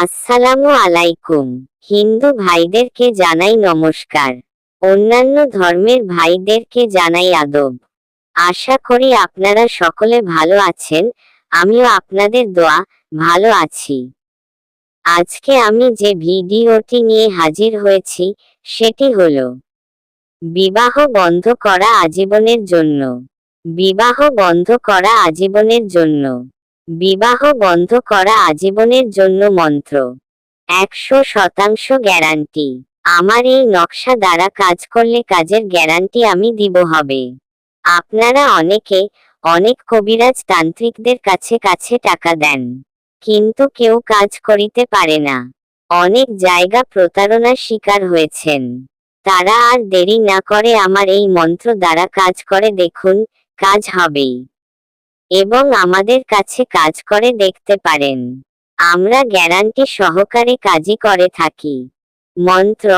আসসালামু আলাইকুম। হিন্দু ভাইদেরকে জানাই নমস্কার। অন্যান্য ধর্মের ভাইদেরকে জানাই আদব। আশা করি আপনারা সকলে ভালো আছেন, আমিও আপনাদের দোয়া, ভালো আছি। আজকে আমি যে ভিডিওটি নিয়ে হাজির হয়েছি, সেটি হল বিবাহ বন্ধ করা আজীবনের জন্য। বিবাহ বন্ধ করা আজীবনের জন্য। বিবাহ বন্ধ করা আজীবনের জন্য মন্ত্র। একশো শতাংশ গ্যারান্টি। আমার এই নকশা দ্বারা কাজ করলে কাজের গ্যারান্টি আমি দিব হবে। আপনারা অনেকে অনেক কবিরাজ তান্ত্রিকদের কাছে কাছে টাকা দেন। কিন্তু কেউ কাজ করিতে পারে না। অনেক জায়গা প্রতারণার শিকার হয়েছেন। তারা আর দেরি না করে আমার এই মন্ত্র দ্বারা কাজ করে দেখুন, কাজ হবেই। এবং আমাদের কাছে কাজ করে দেখতে পারেন। আমরা গ্যারান্টি সহকারে কাজই করে থাকি। মন্ত্র,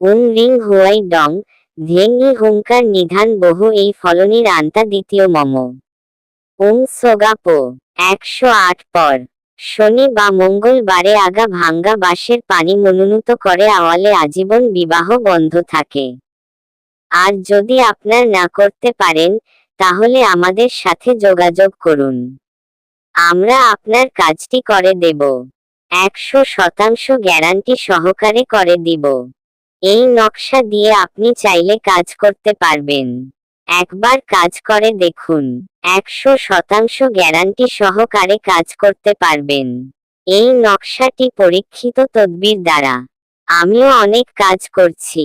উং রিং হুয়াই ডং ধেঙ্গি হুঙ্কার নিধান বহু এই ফলনির আন্তা দ্বিতীয় মম। উং সোগাপো একশো আট পর। শনি বা মঙ্গলবারে আগা ভাঙ্গা বাঁশের পানি মনোনীত করে আওয়ালে আজীবন বিবাহ বন্ধ থাকে। আর যদি আপনার না করতে পারেন তাহলে আমাদের সাথে যোগাযোগ করুন। আমরা আপনার কাজটি করে দেব। একশো শতাংশ গ্যারান্টি সহকারে করে দিব। এই নকশা দিয়ে আপনি চাইলে কাজ করতে পারবেন। একবার কাজ করে দেখুন, একশো শতাংশ গ্যারান্টি সহকারে কাজ করতে পারবেন। এই নকশাটি পরীক্ষিত তদবির দ্বারা। আমিও অনেক কাজ করছি।